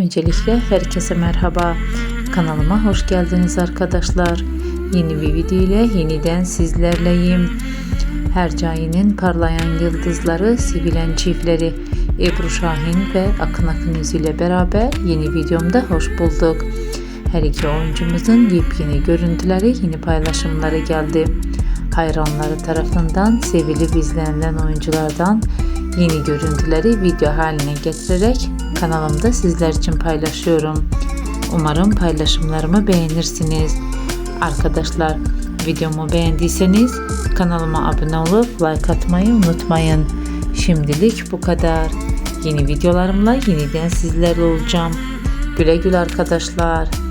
Öncelikle herkese merhaba. Kanalıma hoş geldiniz arkadaşlar. Yeni bir video ile yeniden sizlerleyim. Hercai'nin parlayan yıldızları, sevilen çiftleri Ebru Şahin ve Akın Akın ile beraber yeni videomda hoş bulduk. Her iki oyuncumuzun yepyeni görüntüleri, yeni paylaşımları geldi. Hayranları tarafından sevilip izlenilen oyunculardan yeni görüntüleri video haline getirerek kanalımda sizler için paylaşıyorum. Umarım paylaşımlarımı beğenirsiniz. Arkadaşlar videomu beğendiyseniz kanalıma abone olup like atmayı unutmayın. Şimdilik bu kadar. Yeni videolarımla yeniden sizlerle olacağım. Güle güle arkadaşlar.